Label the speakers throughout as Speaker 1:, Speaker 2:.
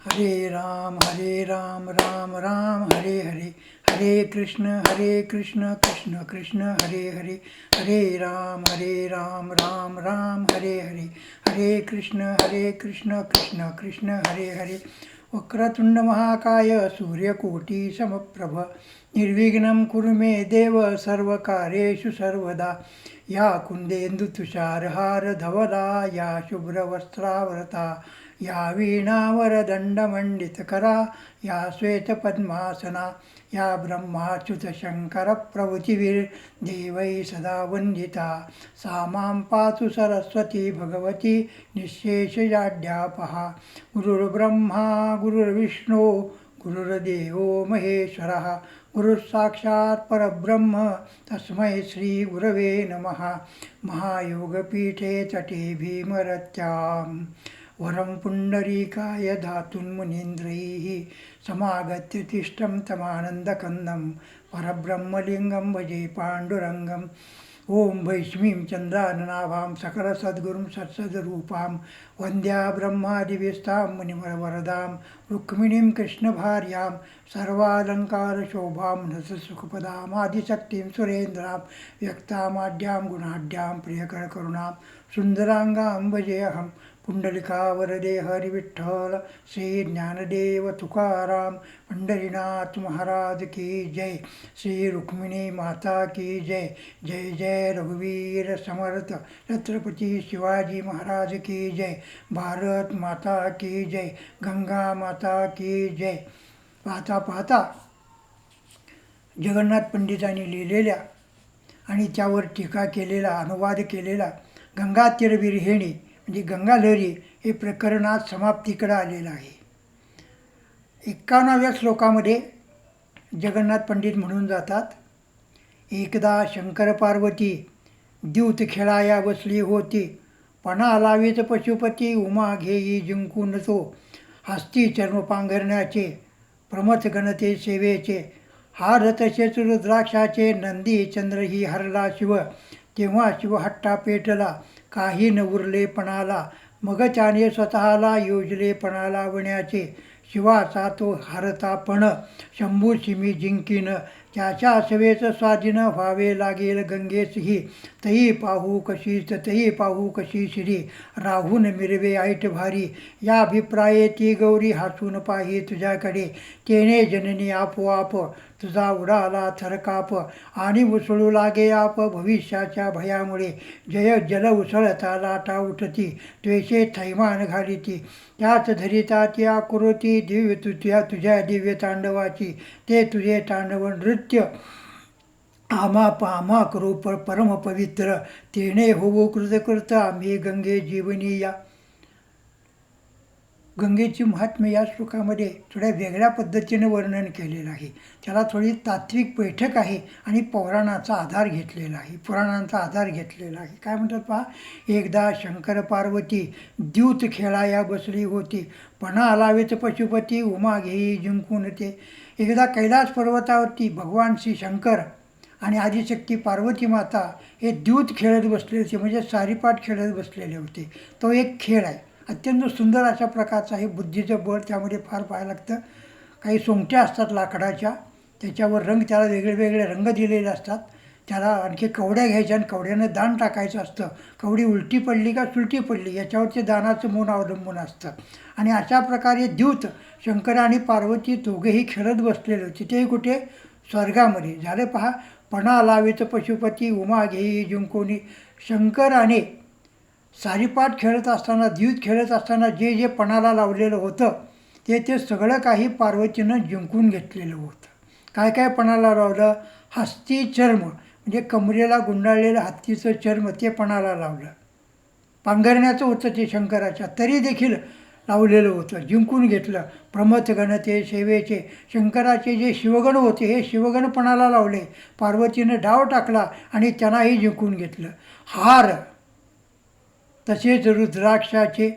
Speaker 1: हरे राम हरे राम राम राम हरे हरे। हरे कृष्ण हरे कृष्ण कृष्ण कृष्ण हरे हरे। हरे राम हरे राम राम राम हरे हरे। हरे कृष्ण हरे कृष्ण कृष्ण कृष्ण हरे हरे। वक्रतुंड महाकाय सूर्यकोटी समप्रभ। निर्विघ्नं कुरु मे देव सर्वकारेषु सर्वदा। या कुन्देन्दुतुषारहार धवला या शुभ्रवस्त्रावृता या वीणावरदण्डमण्डितकरा या श्वेतपद्मासना या देवै सदा वन्दिता। सा मां पातु सरस्वती भगवती निःशेषजाड्यापहा। गुरुर्ब्रह्मा गुरुर्विष्णो गुरुर्देवो महेश्वरः। गुरुसाक्षात् परब्रह्म तस्मै श्रीगुरवे नमः। महायोगपीठे तटे भीमरत्यां वरं पुण्डरीकाय धातुन्मुनीन्द्रैः समागत्य तिष्ठं तमानन्दकन्दं परब्रह्मलिङ्गं भजे पाण्डुरङ्गम्। ॐ वैष्मीं चन्द्राननाभां सकलसद्गुरुं सत्सद्रूपां वन्द्या ब्रह्मादिविस्तां मुनिवरवरदां रुक्मिणीं कृष्णभार्यां सर्वालङ्कारशोभां नसुखपदामादिशक्तिं सुरेन्द्रां व्यक्तामाड्यां गुणाढ्यां प्रियकरकरुणां सुन्दराङ्गां भजेऽहं पुण्डलिकावरदे हरिविठ्ठल श्री ज्ञानदेव तुकाराम पंढरीनाथ महाराज की जय। श्री रुक्मिणी माता की जय। जय जय रघुवीर समर्थ। छत्रपती शिवाजी महाराज की जय। भारत माता की जय। गंगा माता की जय। पाहता पाहता जगन्नाथ पंडितांनी लिहिलेल्या आणि त्यावर टीका केलेला अनुवाद केलेला गंगा म्हणजे गंगालहरी हे प्रकरण आज समाप्तीकडं आलेलं आहे. एक्कावन्नाव्या श्लोकामध्ये जगन्नाथ पंडित म्हणून जातात एकदा शंकर पार्वती द्यूत खेळाया बसली होती पणा लावीत पशुपती उमा घेई जिंकून तो हस्ती चर्म पांघरण्याचे प्रमथ गणते सेवेचे हार तसेच रुद्राक्षाचे नंदी चंद्र ही हरला शिव तेव्हा शिव हट्टा पेटला काही न उरलेपणाला मगचाने मग त्याने स्वतःला योजलेपणाला विण्याचे वण्याचे शिवाचा तो हरतापण शंभू शिमी जिंकीन त्याच्या सेवेचं स्वाधीन व्हावे लागेल गंगेसही तही पाहू कशी तई पाहू कशी श्री. राहून मिरवे ऐट भारी. या अभिप्राये ती गौरी हसून पाही तुझ्याकडे. तेने जननी आपोआप तुझा उडाला थरकाप. आणि उसळू लागे आप भविष्याच्या भयामुळे. जय जल उसळता लाटा उठती. त्वेषे थैमान घालिती. त्याच धरिता ती आकृती दिव्य तुझ्या तुझ्या दिव्य तांडवाची. ते तुझे तांडव नृत्य आमा पामा करू पर परम पवित्र। तेने होवो कृतकृत आम्ही गंगे जीवनी या गंगेची महात्म्य या श्लोकामध्ये थोड्या वेगळ्या पद्धतीनं वर्णन केलेलं आहे. त्याला थोडी तात्विक बैठक आहे आणि पौराणाचा आधार घेतलेला आहे. पुराणांचा आधार घेतलेला आहे. काय म्हणतात पहा? एकदा शंकर पार्वती द्यूत खेळाया बसली होती. पणा आलावेत पशुपती उमा घेई जिंकून ते एकदा कैलास पर्वतावरती भगवान श्री शंकर आणि आदिशक्ती पार्वती माता हे द्यूत खेळत बसलेले होते म्हणजे सारीपाठ खेळत बसलेले होते. तो एक खेळ आहे. अत्यंत सुंदर अशा प्रकारचा हे बुद्धीचं बळ त्यामध्ये फार पाहायला लागतं. काही सोंगट्या असतात लाकडाच्या त्याच्यावर रंग त्याला वेगळे वेगळे रंग दिलेले असतात. त्याला आणखी कवड्या घ्यायच्या आणि कवड्यानं दान टाकायचं असतं. कवडी उलटी पडली का सुलटी पडली याच्यावरती दानाचं मून अवलंबून असतं. आणि अशा प्रकारे द्यूत शंकर आणि पार्वती दोघेही खेळत बसलेले होते. कुठे? स्वर्गामध्ये. झालं पहा पणा लावित पशुपती उमा घेई जिंकोनी. शंकराने सारीपाठ खेळत असताना द्यूत खेळत असताना जे जे पणाला लावलेलं होतं ते ते सगळं काही पार्वतीनं जिंकून घेतलेलं होतं. काय काय पणाला लावलं? हस्ती चर्म. म्हणजे कमरेला गुंडाळलेलं हत्तीचं चर्म ते पणाला लावलं. पांघरण्याचं होतं ते शंकराच्या तरी देखील लावलेलं होतं जिंकून घेतलं. प्रमथ गण ते सेवेचे शंकराचे जे शिवगण होते हे शिवगणपणाला लावले. पार्वतीनं डाव टाकला आणि त्यांनाही जिंकून घेतलं. हार! तसेच रुद्राक्षाचे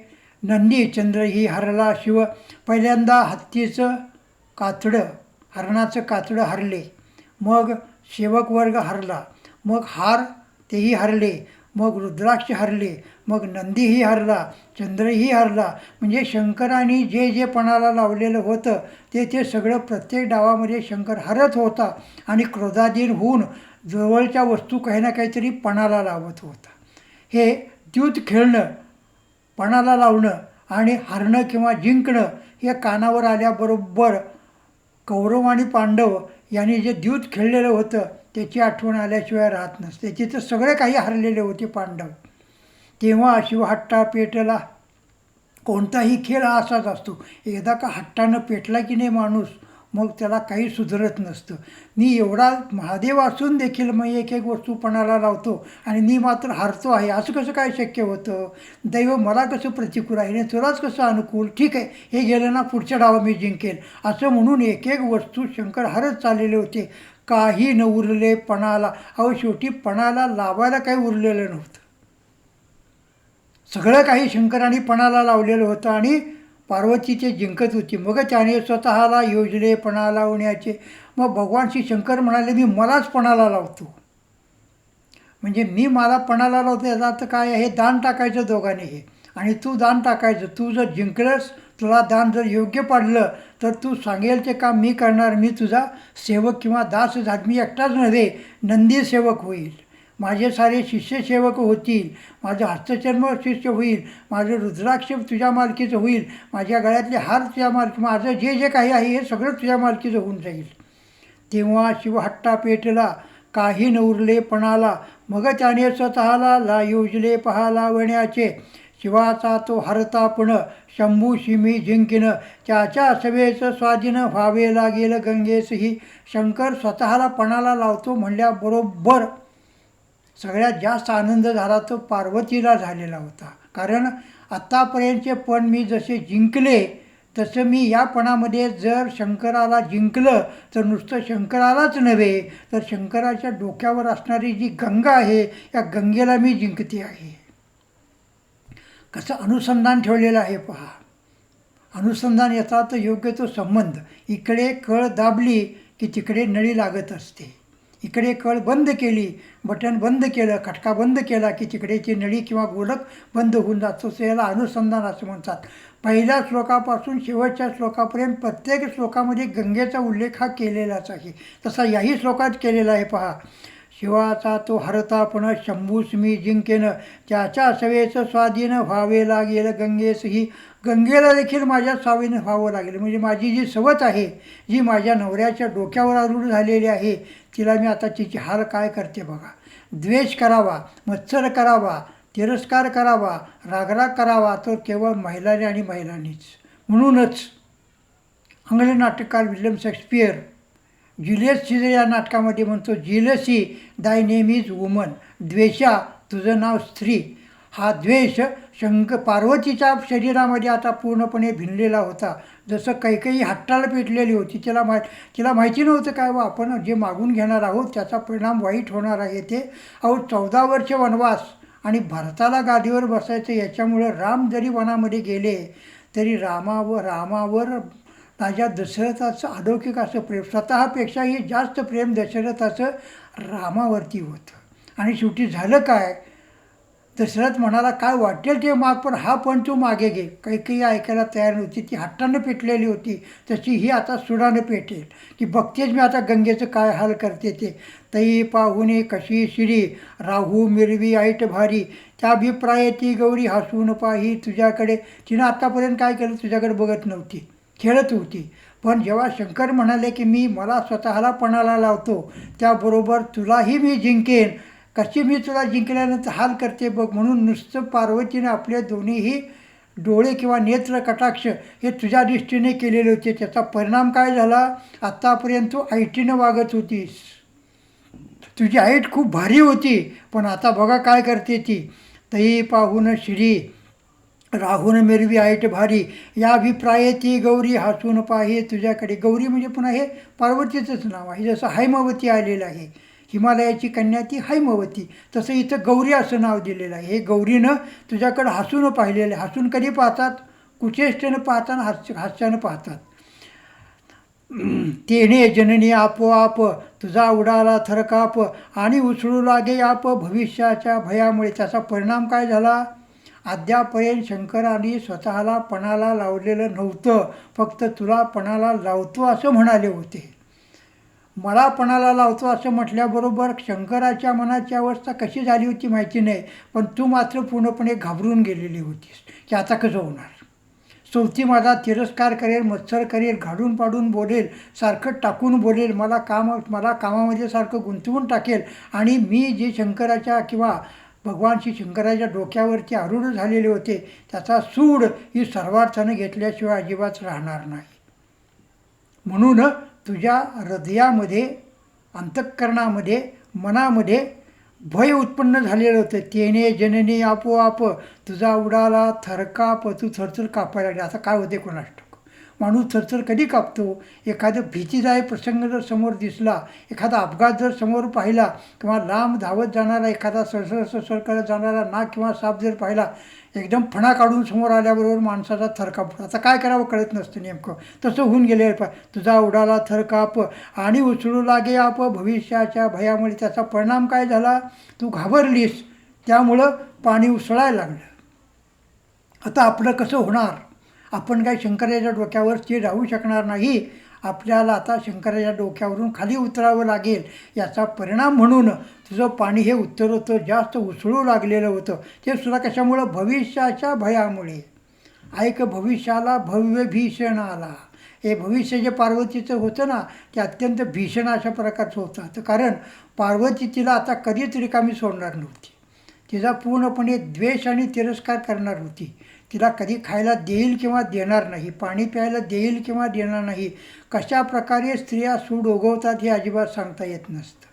Speaker 1: नंदी चंद्र ही हरला शिव. पहिल्यांदा हत्तीचं कातडं हरणाचं कातडं हरले. मग सेवक वर्ग हरला मग हार तेही हरले मग रुद्राक्ष हरले मग नंदीही हरला चंद्रही हरला. म्हणजे शंकराने जे जे पणाला लावलेलं होतं ते ते सगळं प्रत्येक डावामध्ये शंकर हरत होता आणि क्रोधाधीन होऊन जवळच्या वस्तू काही ना काहीतरी पणाला लावत होता. हे द्यूत खेळणं पणाला लावणं आणि हरणं किंवा जिंकणं हे कानावर आल्याबरोबर कौरव आणि पांडव याने जे द्यूत खेळलेलं होतं त्याची आठवण आल्याशिवाय राहत नसते. तिथं सगळे काही हरलेले होते पांडव. तेव्हा शिवहट्टा पेटला. कोणताही खेळ असाच असतो. एकदा का हट्टानं पेटला की नाही माणूस? मग त्याला काही सुधरत नसतं. मी एवढा महादेव असून देखील मग एक एक वस्तू पणाला लावतो आणि मी मात्र हारतो आहे. असं कसं काय शक्य होतं? दैव मला कसं प्रतिकूल आहे? आणि तुलाच कसं अनुकूल? ठीक आहे हे गेलं ना पुढच्या डावा मी जिंकेल. असं म्हणून एक एक वस्तू शंकर हरत चाललेले होते. काही न उरले पणाला अहो शेवटी पणाला लावायला काही उरलेलं नव्हतं. सगळं काही शंकराने पणाला लावलेलं होतं आणि पार्वती ते जिंकत होती. मग त्याने स्वतःला योजले पणा लावण्याचे मग भगवान श्री शंकर म्हणाले मी मलाच पणाला लावतो. म्हणजे मी मला पणाला लावतो याचा अर्थ काय आहे? दान टाकायचं दोघांनी. हे आणि तू दान टाकायचं. तू जर जिंकलंस तुला दान जर योग्य पाडलं तर तू सांगेल ते काम मी करणार. मी तुझा सेवक किंवा दास झाड. मी एकटाच नव्हे नंदी सेवक होईल. माझे सारे शिष्यसेवक होतील माझं हस्तचर्म शिष्य होईल माझं रुद्राक्ष तुझ्या मालकीचं होईल माझ्या गळ्यातले हार तुझ्या मालकी माझं जे जे काही आहे हे सगळं तुझ्या मालकीचं होऊन जाईल. तेव्हा शिवहट्टा पेटला काही नवरले पणाला मग त्याने स्वतःला ला योजले पहाला वण्याचे. शिवाचा तो हरतापण शंभू शिमी जिंकिन त्याच्या सभेचं स्वाधीन व्हावे लागेल गंगेसही. शंकर स्वतःला पणाला लावतो म्हणल्याबरोबर सगळ्यात जास्त आनंद झाला तो पार्वतीला झालेला होता. कारण आत्तापर्यंतचे पण मी जसे जिंकले तसं मी या पणामध्ये जर शंकराला जिंकलं तर नुसतं शंकरालाच नव्हे तर शंकराच्या डोक्यावर असणारी जी गंगा आहे या गंगेला मी जिंकते आहे. कसं अनुसंधान ठेवलेलं आहे पहा. अनुसंधान याचा तर योग्य तो संबंध. इकडे कळ दाबली की तिकडे नळी लागत असते. इकडे कळ बंद केली बटन बंद केलं खटका बंद केला की तिकडेची नळी किंवा गोलक बंद होऊन जातो. सो याला अनुसंधान असं म्हणतात. पहिल्या श्लोकापासून शेवटच्या श्लोकापर्यंत प्रत्येक श्लोकामध्ये गंगेचा उल्लेख हा केलेलाच आहे. तसा याही श्लोकात केलेला आहे पहा. शिवाचा तो हरतापण शंभूस्मी जिंकेन. त्याच्या सवेचं स्वाधीन व्हावे लागेल गंगेस ही गंगेला देखील माझ्या सावीनं व्हावं लागेल. म्हणजे माझी जी सवत आहे जी माझ्या नवऱ्याच्या डोक्यावर आरूढ झालेली आहे तिला मी आता तिची हाल काय करते बघा. द्वेष करावा मत्सर करावा तिरस्कार करावा रागराग करावा तो केवळ महिलाने आणि महिलांनीच. म्हणूनच अंग्रेज नाटककार विल्यम शेक्सपियर जुलियस सीझर या नाटकामध्ये म्हणतो जिलसी दाय नेम इज वुमन. द्वेषा तुझं नाव स्त्री. हा द्वेष शंक पार्वतीच्या शरीरामध्ये आता पूर्णपणे भिनलेला होता. जसं काही काही हट्टाला पेटलेली होती. तिला मा तिला माहिती नव्हतं काय व आपण जे मागून घेणार आहोत त्याचा परिणाम वाईट होणार आहे ते. अहो चौदा वर्ष वनवास आणि भरताला गादीवर बसायचं याच्यामुळं राम जरी वनामध्ये गेले तरी रामावर रामावर राजा दशरथाचं अलौकिक असं प्रेम स्वतःपेक्षाही जास्त प्रेम दशरथाचं रामावरती होतं. आणि शेवटी झालं काय? दशरथ म्हणाला काय वाटेल ते माग पण हा पण तू मागे घे. काही काही ऐकायला तयार नव्हती. ती हट्टानं पेटलेली होती. तशी ही आता सुडानं पेटेल. की बघतेच मी आता गंगेचं काय हाल करते ते. तई पाहुणे कशी शिरी राहू मिरवी ऐट भारी. त्या अभिप्राय ती गौरी हसून पाही तुझ्याकडे. तिनं आत्तापर्यंत काय केलं? तुझ्याकडे बघत नव्हती. खेळत होती. पण जेव्हा शंकर म्हणाले की मी मला स्वतःला पणाला लावतो त्याबरोबर तुलाही मी जिंकेन. कशी मी तुला जिंकल्यानंतर हाल करते बघ. म्हणून नुसतं पार्वतीने आपले दोन्हीही डोळे किंवा नेत्र कटाक्ष हे तुझ्या दृष्टीने केलेले होते. त्याचा परिणाम काय झाला? आत्तापर्यंत तू ऐटीनं वागत होतीस. तुझी ऐट खूप भारी होती. पण आता बघा काय करते ती. तई पाहून श्री. राहून मिरवी ऐट भारी. या अभिप्राय ती गौरी हसून पाहे तुझ्याकडे. गौरी म्हणजे पुन्हा हे पार्वतीचंच नाव आहे. जसं हैमवती आलेलं आहे. हिमालयाची कन्या ती हैमवती. तसं इथं गौरी असं नाव दिलेलं आहे. हे गौरीनं तुझ्याकडं हसून पाहिलेलं आहे. हसून कधी पाहतात? कुचेष्टेनं पाहताना हास्य हास्यानं पाहतात. तेने जननी आपोआप तुझा उडाला थरकाप आणि उसळू लागे आप भविष्याच्या भयामुळे. त्याचा परिणाम काय झाला? अद्यापर्यंत शंकराने स्वतःला पणाला लावलेलं नव्हतं फक्त तुला पणाला लावतो असं म्हणाले होते. मला पणाला लावतो असं म्हटल्याबरोबर शंकराच्या मनाची अवस्था कशी झाली होती माहिती नाही पण तू मात्र पूर्णपणे घाबरून गेलेली होतीस. की आता कसं होणार? चौथी माझा तिरस्कार करेल मत्सर करेल घाडून पाडून बोलेल सारखं टाकून बोलेल मला काम मला कामामध्ये सारखं गुंतवून टाकेल आणि मी जे शंकराच्या किंवा भगवान श्री शंकराच्या डोक्यावरती आरूढ झालेले होते. त्याचा सूड ही सर्वार्थानं घेतल्याशिवाय अजिबात राहणार नाही. म्हणून तुझ्या हृदयामध्ये अंतःकरणामध्ये मनामध्ये भय उत्पन्न झालेलं होतं. तेने जनने आपोआप तुझा उडाला थरकाप तू थरथर कापायला लागले. आता काय होते कोणाष्ट माणूस थरथर कधी कापतो? एखादं भीतीदायक प्रसंग जर समोर दिसला एखादा अपघात जर समोर पाहिला किंवा लांब धावत जाणारा एखादा सळसळ सळसळ करत जाणारा नाग किंवा साप जर पाहिला एकदम फणा काढून समोर आल्याबरोबर माणसाचा थरकाप आता काय करावं कळत नसतं नेमकं. तसं होऊन गेले पा तुझा उडाला थरकाप आणि उचलू लागे आप भविष्याच्या भयामुळे. त्याचा परिणाम काय झाला? तू घाबरलीस. त्यामुळं पाणी उसळायला लागलं. आता आपलं कसं होणार? आपण काय शंकराच्या डोक्यावर ते राहू शकणार नाही. आपल्याला आता शंकराच्या डोक्यावरून खाली उतरावं लागेल. याचा परिणाम म्हणून तुझं पाणी हे उत्तरोत्तर जास्त उसळू लागलेलं होतं. ते सुद्धा कशामुळं? भविष्याच्या भयामुळे. ऐक भविष्याला भव्य भीषण आला. हे भविष्य जे पार्वतीचं होतं ना ते अत्यंत भीषण अशा प्रकारचं होतं. तर कारण पार्वती तिला आता कधीच रिकामी सोडणार नव्हती. तिचा पूर्णपणे द्वेष आणि तिरस्कार करणार होती. तिला कधी खायला देईल किंवा देणार नाही पाणी प्यायला देईल किंवा देणार नाही कशा प्रकारे स्त्रिया सूड उगवतात हे अजिबात सांगता येत नसतं.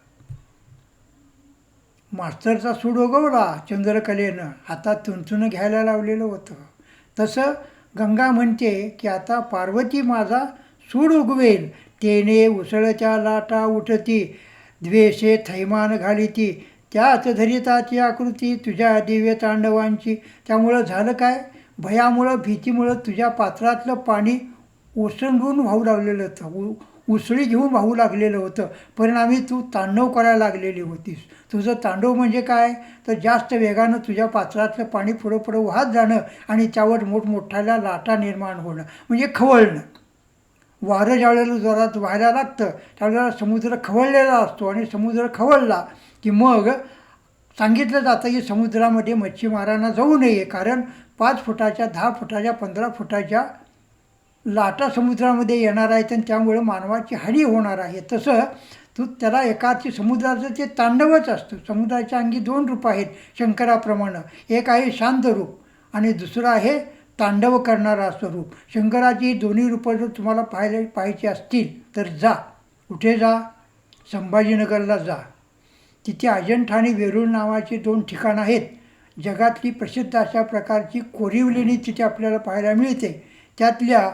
Speaker 1: मास्तरचा सूड उगवला चंद्रकलेनं हातात तुंचुनं घ्यायला लावलेलं होतं. तसं गंगा म्हणते की आता पार्वती माझा सूड उगवेल तेने उसळच्या लाटा उठती द्वेषे थैमान घालिती त्याच धरिताची आकृती तुझ्या दिव्य तांडवांची. त्यामुळं झालं काय? भयामुळं भीतीमुळं तुझ्या पात्रातलं पाणी ओसंडून वाहू लागलेलं होतं. उ उसळी घेऊन वाहू लागलेलं होतं. परिणामी तू तांडव करायला लागलेली होतीस. तुझं तांडव म्हणजे काय? तर जास्त वेगानं तुझ्या पात्रातलं पाणी पुढं पुढं वाहत जाणं आणि त्यावर मोठमोठ्याला लाटा निर्माण होणं. म्हणजे खवळणं. वारं ज्यावेळेला जोरात व्हायला लागतं त्यावेळेला समुद्र खवळलेला असतो आणि समुद्र खवळला की मग सांगितलं जातं की समुद्रामध्ये मच्छीमारांना जाऊ नये. कारण पाच फुटाच्या दहा फुटाच्या पंधरा फुटाच्या लाटा समुद्रामध्ये येणार आहेत आणि त्यामुळे मानवाची हानी होणार आहे. तसं तू त्याला एकाची समुद्राचं ते तांडवच असतं. समुद्राच्या अंगी दोन रूप आहेत शंकराप्रमाणे. एक आहे शांत रूप आणि दुसरं आहे तांडव करणारा स्वरूप शंकराची दोन्ही रूपं जर तुम्हाला पाहायला पाहायची असतील तर जा. कुठे जा? संभाजीनगरला जा. तिथे अजंठा आणि वेरूळ नावाची दोन ठिकाणं आहेत. जगातली प्रसिद्ध अशा प्रकारची कोरीव लेणी तिथे आपल्याला पाहायला मिळते. त्यातल्या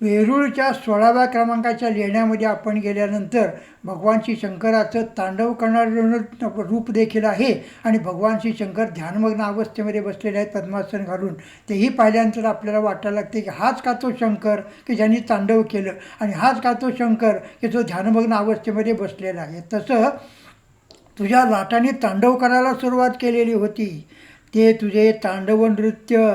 Speaker 1: वेरूळच्या सोळाव्या क्रमांकाच्या लेण्यामध्ये आपण गेल्यानंतर भगवान श्री शंकराचं तांडव करणारं रूप देखील आहे आणि भगवान श्री शंकर ध्यानमग्न अवस्थेमध्ये बसलेले आहेत पद्मासन घालून. तेही पाहिल्यानंतर आपल्याला वाटायला लागते की हाच का तो शंकर की ज्यांनी तांडव केलं आणि हाच का तो शंकर की जो ध्यानमग्न अवस्थेमध्ये बसलेला आहे. तसं तुझ्या लाटाने तांडव करायला सुरुवात केलेली होती. ते तुझे तांडव नृत्य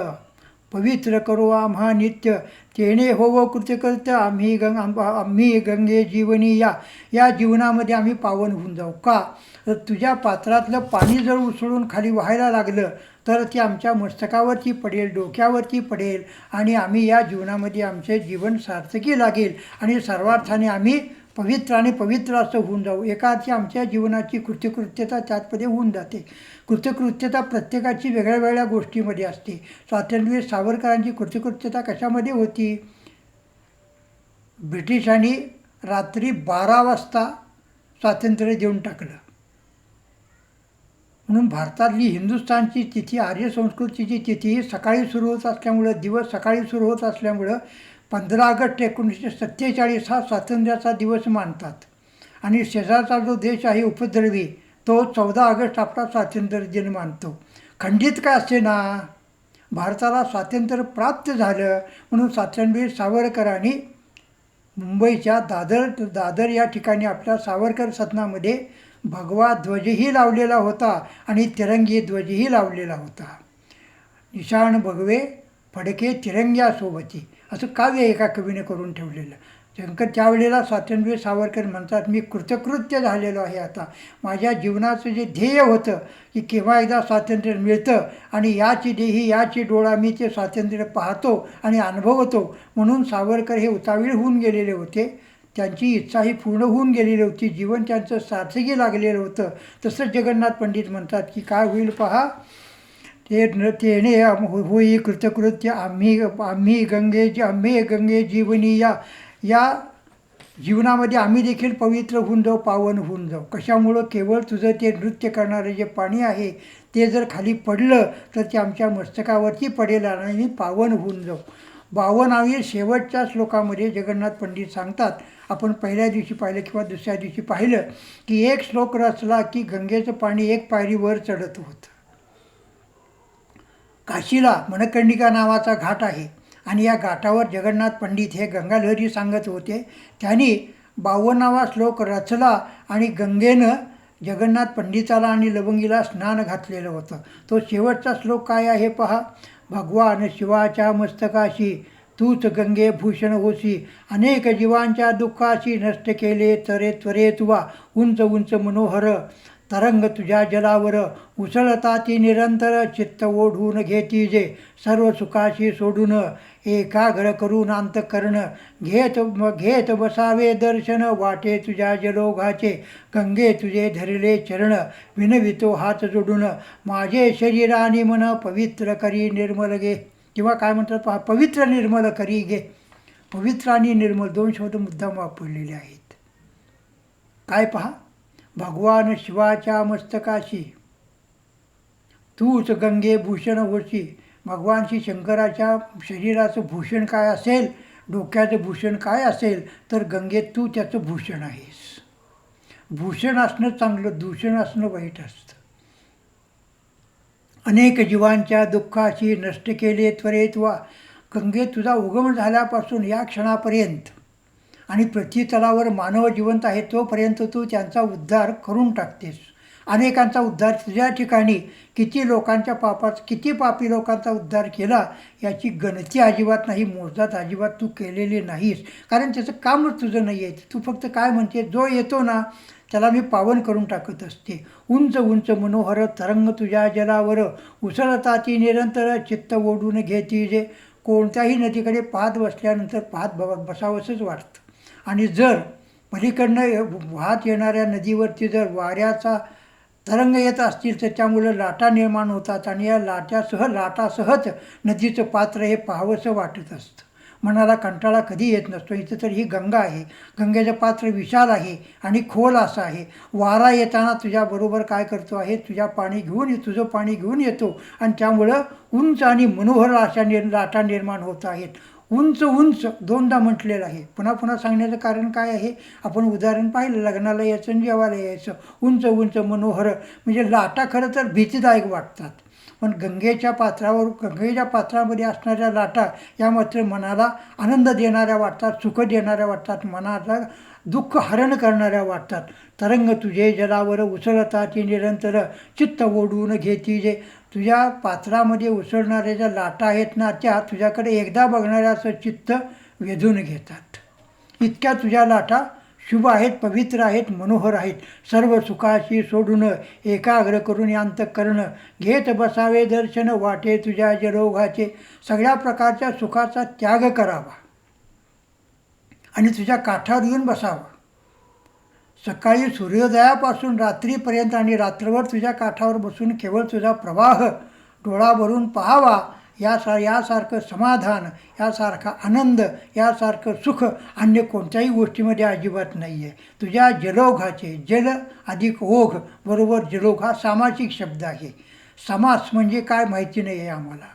Speaker 1: पवित्र करो आम्हा नित्य तेने होव कृत्यकृत्य आम्ही गंग आम- आम्ही गंगे जीवनी या या जीवनामध्ये आम्ही पावन होऊन जाऊ. का? तर तुझ्या पात्रातलं पाणी जर उसळून खाली व्हायला लागलं तर ते आमच्या मस्तकावरती पडेल डोक्यावरती पडेल आणि आम्ही या जीवनामध्ये आमचे जीवन सार्थकी लागेल आणि सर्वार्थाने आम्ही पवित्र आणि पवित्र असं होऊन जाऊ एका आमच्या जीवनाची कृत्यकृत्यता त्यातमध्ये होऊन जाते. कृत्यकृत्यता प्रत्येकाची वेगळ्या वेगळ्या गोष्टीमध्ये असते. स्वातंत्र्यवीर सावरकरांची कृत्यकृत्यता कशामध्ये होती? ब्रिटिशांनी रात्री बारा वाजता स्वातंत्र्य देऊन टाकलं. म्हणून भारतातली हिंदुस्थानची तिथी आर्य संस्कृतीची तिथी सकाळी सुरू होत असल्यामुळं दिवस सकाळी सुरू होत असल्यामुळं पंधरा ऑगस्ट एकोणीसशे सत्तेचाळीस हा स्वातंत्र्याचा दिवस मानतात. आणि शेजारचा जो देश आहे उपद्रवी तो चौदा ऑगस्ट आपला स्वातंत्र्य दिन मानतो. खंडित का असे ना? भारताला स्वातंत्र्य प्राप्त झालं म्हणून स्वातंत्र्यवीर सावरकरांनी मुंबईच्या दादर दादर या ठिकाणी आपल्या सावरकर सदनामध्ये भगवा ध्वजही लावलेला होता आणि तिरंगी ध्वजही लावलेला होता. निशाण भगवे फडके तिरंग्यासोबती. असं काव्य एका कवीने करून ठेवलेलं. शंकर त्यावेळेला स्वातंत्र्य सावरकर म्हणतात मी कृतकृत्य झालेलो आहे आता. माझ्या जीवनाचं जे ध्येय होतं की केव्हा एकदा स्वातंत्र्य मिळतं आणि याची देही याची डोळा मी ते स्वातंत्र्य पाहतो आणि अनुभवतो. म्हणून सावरकर हे उतावीळ होऊन गेलेले होते. त्यांची इच्छा ही पूर्ण होऊन गेलेली होती. जीवन त्यांचं सार्थकी लागलेलं होतं. तसंच जगन्नाथ पंडित म्हणतात की काय होईल पहा ते न तेने होई कृतकृत्य आम्ही आम्ही गंगे आम्ही गंगे जीवनी या या जीवनामध्ये आम्ही देखील पवित्र होऊन जाऊ पावन होऊन जाऊ कशामुळं केवळ तुझं ते नृत्य करणारं जे पाणी आहे ते जर खाली पडलं तर ते आमच्या मस्तकावरती पडेल आणि पावन होऊन जाऊ बावनावी शेवटच्या श्लोकामध्ये जगन्नाथ पंडित सांगतात आपण पहिल्या दिवशी पाहिलं किंवा दुसऱ्या दिवशी पाहिलं की एक श्लोक रचला की गंगेचं पाणी एक पायरी वर चढत होतं. काशीला मनकर्णिका नावाचा घाट आहे. आणि या घाटावर जगन्नाथ पंडित हे गंगालहरी सांगत होते. त्यांनी बावन्नावा श्लोक रचला आणि गंगेनं जगन्नाथ पंडिताला आणि लवंगीला स्नान घातलेलं होतं. तो शेवटचा श्लोक काय आहे पहा. भगवान शिवाच्या मस्तकाशी तूच गंगे भूषण होसी अनेक जीवांच्या दुःखाशी नष्ट केले तरे त्वरे तुवा. उंच उंच मनोहर तरंग तुझ्या जलावर उसळता ती निरंतर चित्त ओढून घेती जे सर्व सुखाशी सोडून एकाग्र करून अंतकरण घेत घेत बसावे दर्शन वाटे तुझ्या जलोघाचे गंगे तुझे धरले चरण विनवितो हात जोडून माझे शरीर आणि मन पवित्र करी निर्मल गे. किंवा काय म्हणतात पहा पवित्र निर्मल करी गे. पवित्र आणि निर्मल दोन शब्द मुद्दाम वापरलेले आहेत. काय पहा? भगवान शिवाच्या मस्तकाशी. तूच गंगे भूषण होशी. भगवान श्री शंकराच्या शरीराचं भूषण काय असेल डोक्याचं भूषण काय असेल तर गंगेत तू त्याचं भूषण आहेस. भूषण असणं चांगलं दूषण असणं वाईट असतं. अनेक जीवांच्या दुःखाशी नष्ट केले त्वरेत वा. गंगेत तुझा उगम झाल्यापासून या क्षणापर्यंत आणि पृथ्वीतलावर मानव जिवंत आहे तोपर्यंत तू त्यांचा उद्धार करून टाकतेस. अनेकांचा उद्धार तुझ्या ठिकाणी. किती लोकांच्या पापात किती पापी लोकांचा उद्धार केला याची गणती अजिबात नाही मोजदात अजिबात तू केलेली नाहीस. कारण त्याचं कामच तुझं नाही आहे तू फक्त काय म्हणते जो येतो ना त्याला मी पावन करून टाकत असते. उंच उंच मनोहर तरंग तुझ्या जलावर. उसळता ती निरंतर चित्त ओढून घेती जे कोणत्याही नदीकडे पाहत बसल्यानंतर पाहत ब बसावंसंच वाटतं. आणि जर पलीकडनं वाहत येणाऱ्या नदीवरती जर वाऱ्याचा तरंग येत असतील तर त्यामुळे लाटा निर्माण होतात आणि या लाट्यासह लाटासहच नदीचं पात्र हे पाहावंसं वाटत असतं. मनाला कंटाळा कधी येत नसतो. इथं तर ही गंगा आहे. गंगेचं पात्र विशाल आहे आणि खोल असं आहे. वारा येताना तुझ्याबरोबर काय करतो आहे? तुझ्या पाणी घेऊन तुझं पाणी घेऊन येतो. आणि त्यामुळं उंच आणि मनोहर अशा निर् लाटा निर्माण होत आहेत. उंच उंच दोनदा म्हटलेलं आहे. पुन्हा पुन्हा सांगण्याचं कारण काय आहे? आपण उदाहरण पाहिलं लग्नाला यायचं आणि जेवायला यायचं. उंच उंच मनोहर म्हणजे लाटा खरं तर भीतीदायक वाटतात. पण गंगेच्या पात्रावर गंगेच्या पात्रामध्ये असणाऱ्या लाटा या मात्र मनाला आनंद देणाऱ्या वाटतात सुख देणाऱ्या वाटतात. मनाला दुःख हरण करणाऱ्या वाटतात. तरंग तुझे जलावर उसळता ती निरंतर चित्त ओढून घेती जे. तुझ्या पात्रामध्ये उसळणाऱ्या ज्या लाटा आहेत ना त्या तुझ्याकडे एकदा बघणाऱ्याचं चित्त वेधून घेतात. इतक्या तुझ्या लाटा शुभ आहेत पवित्र आहेत मनोहर आहेत. सर्व सुखाशी सोडून एकाग्र करून अंत करणं घेत बसावे दर्शन वाटे तुझ्या जरोघाचे सगळ्या प्रकारच्या सुखाचा त्याग करावा. आणि तुझ्या काठावर येऊन बसावा. सकाळी सूर्योदयापासून रात्रीपर्यंत आणि रात्रभर तुझ्या काठावर बसून केवळ तुझा प्रवाह डोळा भरून पाहावा. यासा यासारखं समाधान यासारखा आनंद यासारखं सुख अन्य कोणत्याही गोष्टीमध्ये अजिबात नाही आहे तुझ्या जलोघाचे जल अधिक ओघ बरोबर जलोघ हा सामासिक शब्द आहे. समास म्हणजे काय माहिती नाही आहे आम्हाला.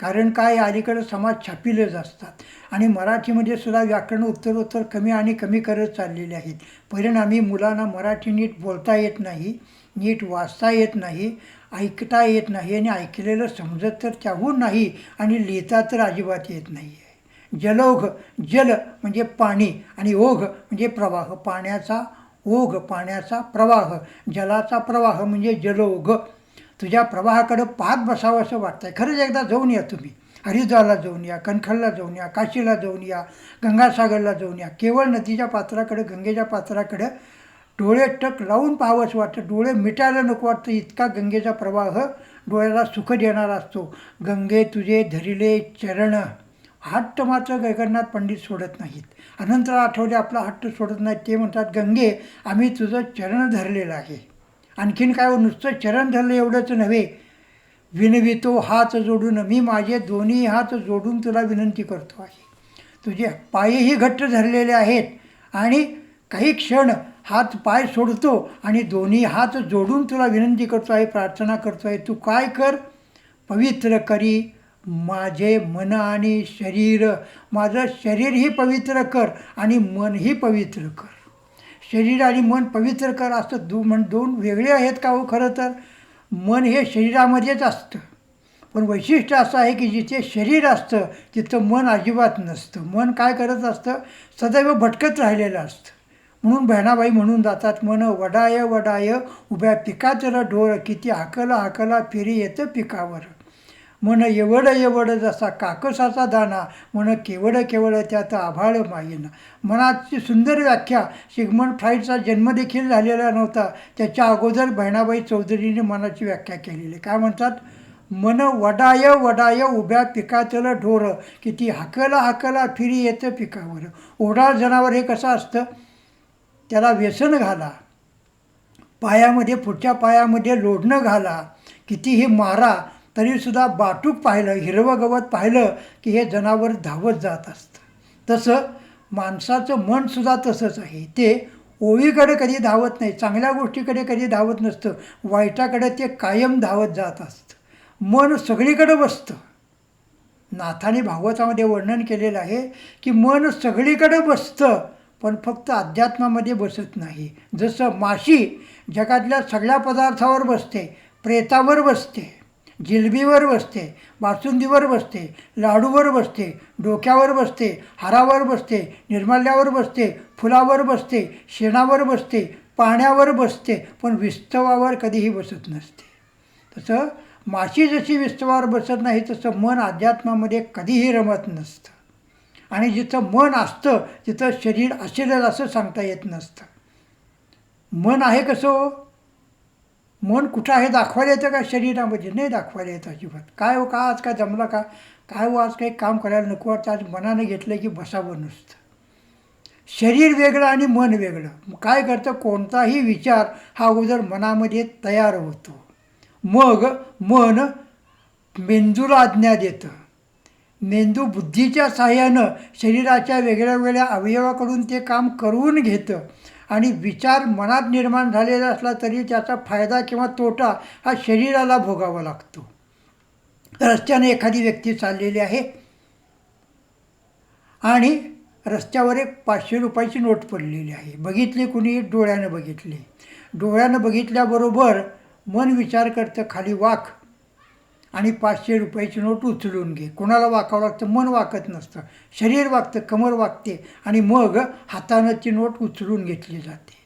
Speaker 1: कारण काय अलीकडं समाज छापिलेच असतात. आणि मराठीमध्ये सुद्धा व्याकरण उत्तरोत्तर कमी आणि कमी करत चाललेले आहेत. परिणामी मुलांना मराठी नीट बोलता येत नाही नीट वाचता येत नाही ऐकता येत नाही आणि ऐकलेलं समजत तर त्याहून नाही आणि लिहिता तर अजिबात येत नाही आहे जलौघ जल म्हणजे पाणी आणि ओघ म्हणजे प्रवाह. पाण्याचा ओघ पाण्याचा प्रवाह जलाचा प्रवाह म्हणजे जलौघ. तुझ्या प्रवाहाकडं पाहत बसावं असं वाटतंय. खरंच एकदा जाऊन या तुम्ही. हरिद्वारला जाऊन या कणखलला जाऊन या काशीला जाऊन या गंगासागरला जाऊन या. केवळ नदीच्या पात्राकडं गंगेच्या पात्राकडं डोळे टक लावून पाहावंच वाटतं. डोळे मिटायला नको वाटतं. इतका गंगेचा प्रवाह डोळ्याला सुख देणारा असतो. गंगे तुझे धरिले चरण. हट्ट मात्र गगननाथ पंडित सोडत नाहीत. अनंतर आठवले आपला हट्ट सोडत नाहीत. ते म्हणतात गंगे आम्ही तुझं चरण धरलेलं आहे. आणखीन काय हो, नुसतं चरण धरलं एवढंच नव्हे. विनवितो हात जोडून मी माझे दोन्ही हात जोडून तुला विनंती करतो आहे. तुझे पायही घट्ट धरलेले आहेत आणि काही क्षण हात पाय सोडतो आणि दोन्ही हात जोडून तुला विनंती करतो आहे प्रार्थना करतो आहे. तू काय कर? पवित्र करी माझे मन आणि शरीर. माझं शरीरही पवित्र कर आणि मनही पवित्र कर. शरीर आणि मन पवित्र कर असं दो म्हण दोन वेगळे आहेत का हो? खरं तर मन हे शरीरामध्येच असतं. पण वैशिष्ट्य असं आहे की जिथे शरीर असतं तिथं मन अजिबात नसतं. मन काय करत असतं? सदैव भटकत राहिलेलं असतं. म्हणून बहिणाबाई म्हणून जातात मन वडाय वडाय उभ्या पिकाचं ढोर किती हाकला हाकला फिरी येतं पिकावर. मन एवढं एवढं जसा काकसाचा दाना मन केवढं केवढं त्यात आभाळ मायेना. मनाची सुंदर व्याख्या सिगमंड फ्राईडचा जन्म देखील झालेला नव्हता त्याच्या अगोदर बहिणाबाई चौधरीने मनाची व्याख्या केलेली. आहे. काय म्हणतात? मन वडाय वडाय उभ्या पिकातलं ढोर किती हाकला हाकला फिरी येतं पिकावर. ओढाळ जनावर हे कसं असतं? त्याला व्यसन घाला. पायामध्ये पुढच्या पायामध्ये लोढणं घाला. कितीही मारा तरीसुद्धा बाटूक पाहिलं हिरवं गवत पाहिलं की हे जनावर धावत जात असतं. तसं माणसाचं मनसुद्धा तसंच आहे. ते ओळीकडे कधी धावत नाही चांगल्या गोष्टीकडे कधी धावत नसतं वाईटाकडे ते कायम धावत जात असतं. मन सगळीकडे बसतं. नाथाने भागवतामध्ये वर्णन केलेलं आहे की मन सगळीकडे बसतं पण फक्त अध्यात्मामध्ये बसत नाही. जसं माशी जगातल्या सगळ्या पदार्थावर बसते प्रेतावर बसते. जिलबीवर बसते बासुंदीवर बसते लाडूवर बसते डोक्यावर बसते हारावर बसते निर्माल्यावर बसते फुलावर बसते शेणावर बसते पाण्यावर बसते पण विस्तवावर कधीही बसत नसते. तसं माशी जशी विस्तवावर बसत नाही तसं मन अध्यात्मामध्ये कधीही रमत नसतं. आणि जिथं मन असतं तिथं शरीर असेलच असं सांगता येत नसतं. मन आहे कसं हो? मन कुठं आहे दाखवायला येतं का शरीरामध्ये? नाही दाखवायला येतं अजिबात. काय हो का आज काय जमलं का? काय हो आज काही काम करायला नको वाटतं? आज मनानं घेतलं की बसावं नुसतं. शरीर वेगळं आणि मन वेगळं. काय करतं? कोणताही विचार हा अगोदर मनामध्ये तयार होतो. मग मन मेंदूला आज्ञा देतं. मेंदू बुद्धीच्या साह्यानं शरीराच्या वेगळ्या वेगळ्या अवयवाकडून ते काम करून घेतं. आणि विचार मनात निर्माण झालेला असला तरी त्याचा फायदा किंवा तोटा हा शरीराला भोगावा लागतो. रस्त्याने एखादी व्यक्ती चाललेली आहे आणि रस्त्यावर एक पाचशे रुपयाची नोट पडलेली आहे. बघितली कुणी? डोळ्यानं बघितली. डोळ्यानं बघितल्याबरोबर मन विचार करतं खाली वाक. आणि पाचशे रुपयाची नोट उचलून घे. कोणाला वाकावं लागतं? मन वाकत नसतं. शरीर वागतं कमर वागते आणि मग हातानं ती नोट उचलून घेतली जाते.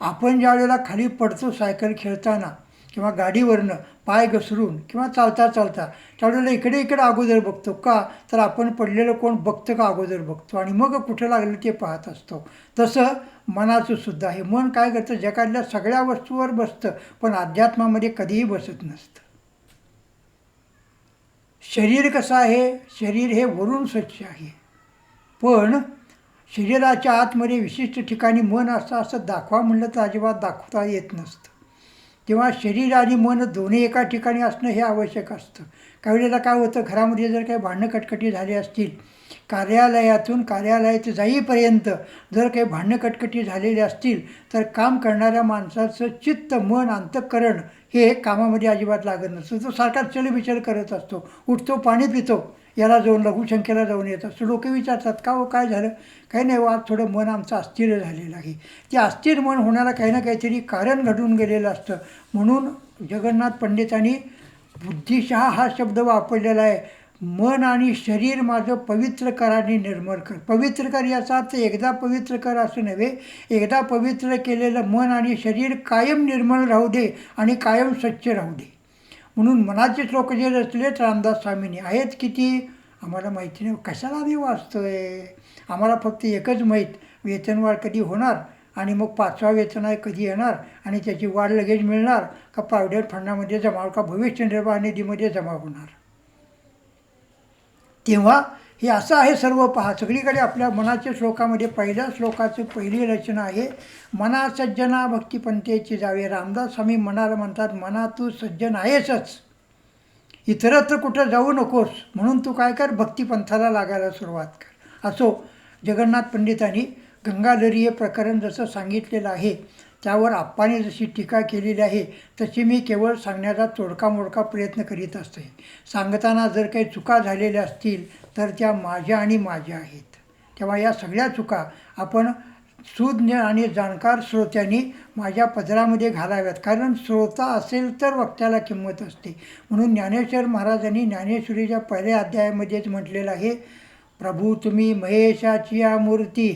Speaker 1: आपण ज्या वेळेला खाली पडतो सायकल खेळताना किंवा गाडीवरनं पाय घसरून किंवा चालता चालता त्यावेळेला इकडे इकडे अगोदर बघतो. का? तर आपण पडलेलं कोण बघतं का अगोदर बघतो? आणि मग कुठं लागलं ते पाहत असतो. तसं मनाचं सुद्धा आहे. मन काय करतं? जगातल्या सगळ्या वस्तूवर बसतं पण अध्यात्मामध्ये कधीही बसत नसतं. शरीर कसं आहे? शरीर हे वरून स्वच्छ आहे. पण शरीराच्या आतमध्ये विशिष्ट ठिकाणी मन असं असं दाखवा म्हणलं तर अजिबात दाखवता येत नसतं. तेव्हा शरीर आणि मन दोन्ही एका ठिकाणी असणं हे आवश्यक असतं. काही वेळेला काय होतं? घरामध्ये जर काही भांडणं कटकटी झाली असतील कार्यालयातून कार्यालयात जाईपर्यंत जर काही भांडणं कटकटी झालेली असतील तर काम करणाऱ्या माणसाचं चित्त मन अंतःकरण हे कामामध्ये अजिबात लागत नसतं. तो सारखा चलबिचल करत असतो. उठतो पाणी पितो याला जाऊन लघुशंकेला जाऊन येत असतो. लोक विचारतात का हो काय झालं? काही नाही हो, आज थोडं मन आमचं अस्थिर झालेलं आहे. ते अस्थिर मन होण्याला काही ना काहीतरी कारण घडून गेलेलं असतं. म्हणून जगन्नाथ पंडितांनी बुद्धिशहा हा शब्द वापरलेला आहे. मन आणि शरीर माझं पवित्र कराने निर्मळ कर. पवित्र कर याचा अर्थ एकदा पवित्र कर असं नव्हे एकदा पवित्र केलेलं मन आणि शरीर कायम निर्मळ राहू दे आणि कायम स्वच्छ राहू दे. म्हणून मनाचे श्लोक जे रचलेत रामदास स्वामींनी आहेत किती आम्हाला माहिती नाही. कशाला आम्ही वाचतोय? आम्हाला फक्त एकच माहीत वेतनवाढ कधी होणार आणि मग पाचवा वेतन आहे कधी येणार आणि त्याची वाढ लगेच मिळणार का प्रायव्हेट फंडामध्ये जमा का भविष्य निर्वाह निधीमध्ये जमा होणार? तेव्हा हे असं आहे सर्व पहा. सगळीकडे आपल्या मनाच्या श्लोकामध्ये पहिल्या श्लोकाचं पहिली रचना आहे मना सज्जना भक्तिपंथेची जावे. रामदास स्वामी मनाला म्हणतात मना तू सज्जन आहेसच. इतरत्र कुठं जाऊ नकोस. म्हणून तू काय कर? भक्तिपंथाला लागायला सुरुवात कर. असो जगन्नाथ पंडितांनी गंगाधरी हे प्रकरण जसं सांगितलेलं आहे त्यावर आप्पाने जशी टीका केलेली आहे तशी मी केवळ सांगण्याचा तोडका मोडका प्रयत्न करीत असते. सांगताना जर काही चुका झालेल्या असतील तर त्या माझ्या आणि माझ्या आहेत. तेव्हा या सगळ्या चुका आपण सुज्ञ आणि जाणकार श्रोत्यांनी माझ्या पदरामध्ये घालाव्यात. कारण श्रोता असेल तर वक्त्याला किंमत असते. म्हणून ज्ञानेश्वर महाराजांनी ज्ञानेश्वरीच्या पहिल्या अध्यायामध्येच म्हटलेलं आहे प्रभू तुम्ही महेशाची या मूर्ती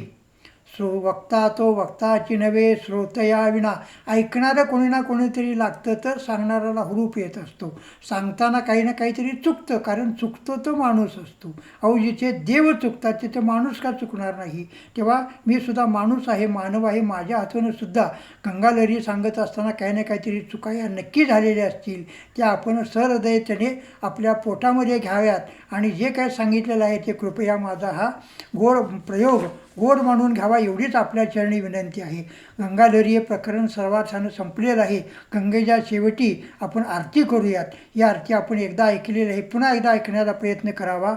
Speaker 1: श्रो वक्ता तो वक्ताची नव्हे श्रोतया विना. ऐकणारं कोणी ना कोणीतरी लागतं तर सांगणाऱ्याला हुरूप येत असतो. सांगताना काही ना काहीतरी चुकतं कारण चुकतो तो माणूस असतो. अहो जिथे देव चुकतात तिथे माणूस का चुकणार नाही? तेव्हा मी सुद्धा माणूस आहे मानव आहे माझ्या हातून सुद्धा. गंगालहरी सांगत असताना काही ना काहीतरी चुका या नक्की झालेल्या असतील. त्या आपण सहृदयतेने आपल्या पोटामध्ये घ्याव्यात. आणि जे काय सांगितलेलं आहे ते कृपया माझा हा गोड प्रयोग गोड मानून घ्यावा एवढीच आपल्या चरणी विनंती आहे. गंगाधरी हे प्रकरण सर्वार्थानं संपलेलं आहे. गंगेच्या शेवटी आपण आरती करूयात. या आरती आपण एकदा ऐकलेली आहे. पुन्हा एकदा ऐकण्याचा प्रयत्न करावा.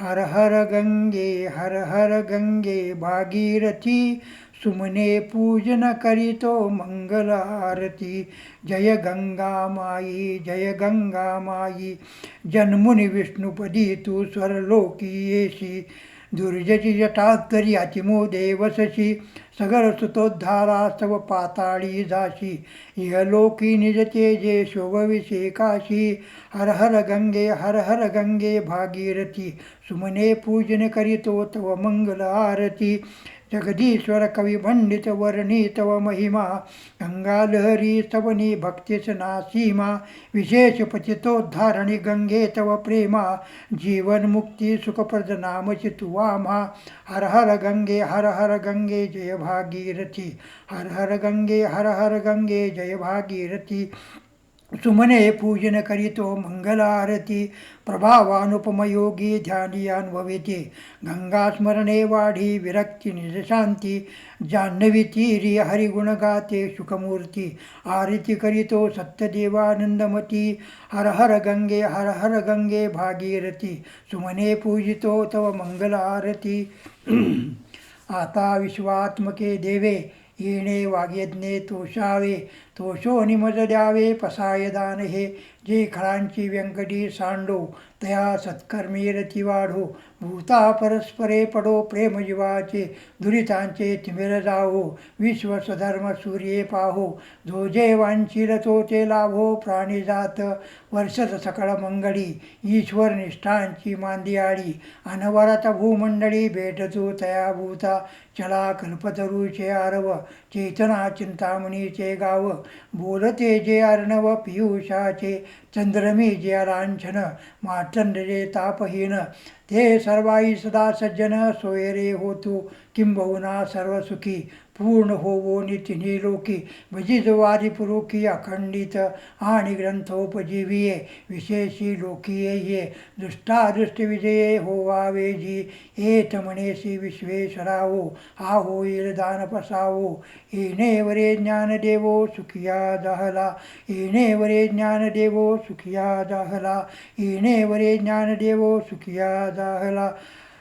Speaker 1: हर हर गंगे हर हर गंगे भागीरथी सुमने पूजन करीतो मंगल आरती. जय गंगा माई जय गंगा माई. जन्मुनी विष्णुपदी तू स्वरलोकी येशी. दुर्जची जटात्तरी अतिमो देवसशी सगर सुतोद्धारा तव पाताळी जाशी इहलोकी निज तेजे शोभविषेकाशी हर हर गंगे हर हर गंगे भागीरथी। सुमने पूजन करितो तव मंगल आरती। जगदीश्वर कवी पंडित वर्णी तव महिमा गंगालहरी स्तवनी भक्तीस नासीमा विशेष पतितोद्धारणी गंगे तव प्रेमा जीवन मुक्ती सुखप्रद नामची तुवामा हर हर गंगे हर हर गंगे जय भागीरथी हर हर गंगे हर हर गंगे जय भागीरथी सुमने पूजन करीतो मंगलारती प्रभावानुपमयोगी ध्यानियान्भवेते गंगास्मरणे वाढी विरक्ती निजशांती जान्हवी तीरी हरिगुण गाते सुखमूर्ती। आरती करीतो सत्यदेवानंदमती हर हर गंगे हर हर गंगे भागीरथी। सुमने पूजितो तव मंगल आरती। आता विश्वात्मके देवे। येणे वाग्यज्ञे तोषावे। तोषो निमज द्यावे पसाय दान हे जे खळांची व्यंकटी सांडो तया सत्कर्मी रती वाढो भूता परस्परे पडो प्रेमजीवाचे दुरितांचे तिमिर जावो विश्व स्वधर्म सूर्ये पाहो जो जे वांछील तो ते लाभो प्राणी जात वर्षत सकळ मंगळी ईश्वर निष्ठांची मांदी आळी अनवरत भूमंडळी भेटतो तया भूता चला कल्पतरुचे आरव चेतना चिंतामणीचे गाव. बोलते जे अर्णव पियुषाचे. चंद्रमी जे लांछन मातंड जे तापहीन. ते सर्वाई सदा सज्जन सोयरे होतो. किंबहुना सर्वसुखी. पूर्ण होवो नितिनी लोकी भजिजवादी वारिपुरोकी अखंडित आणि ग्रंथोपजीविये विशेषी लोकीये ये दृष्टादृष्टविजये होवावे जी एत म्हणेसी विश्वेश्वरावो हा होईल दान पसावो येणे वरे ज्ञानदेवो सुखिया दहला येणे वरे ज्ञानदेवो सुखिया दहला येणे वरे ज्ञानदेवो सुखिया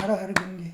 Speaker 1: 하라 하는 경계